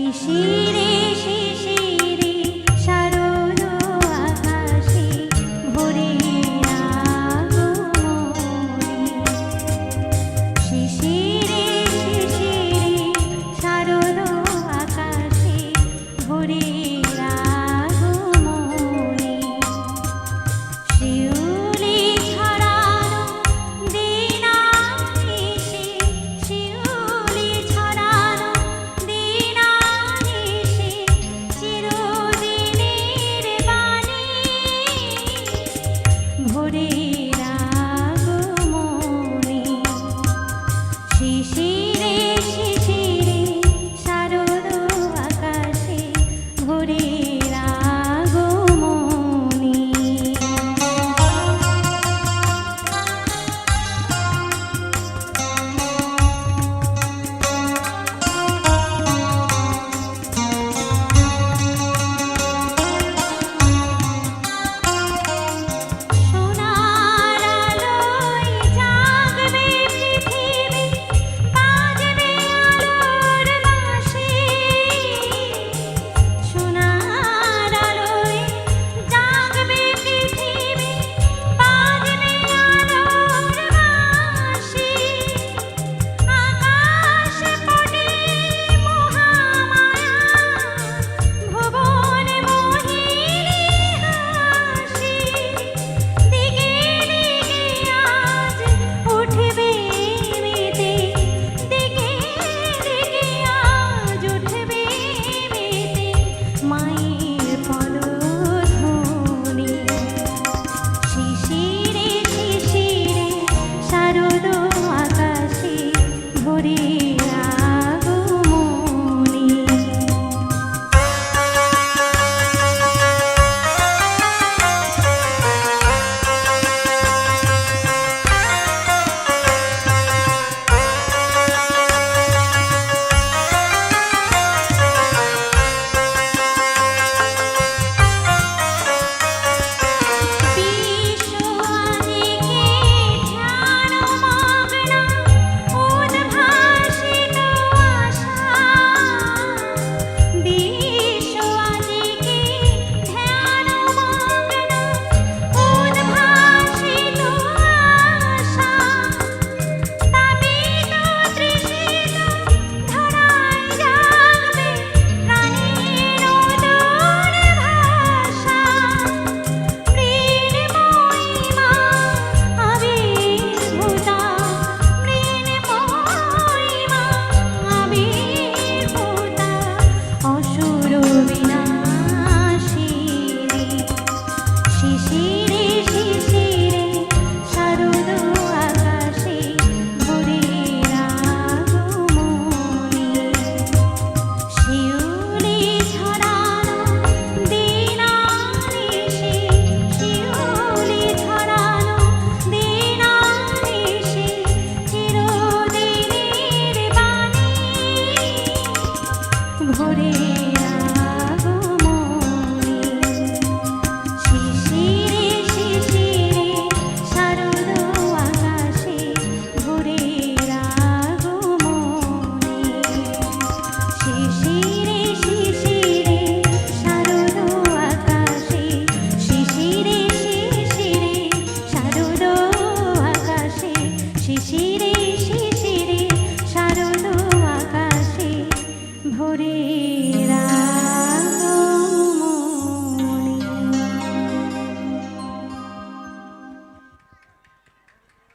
Shishiri. শিশিরে শিশিরে শারদ আকাশে ভরে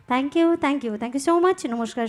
Thank you, thank you, thank you so much. Namaskar.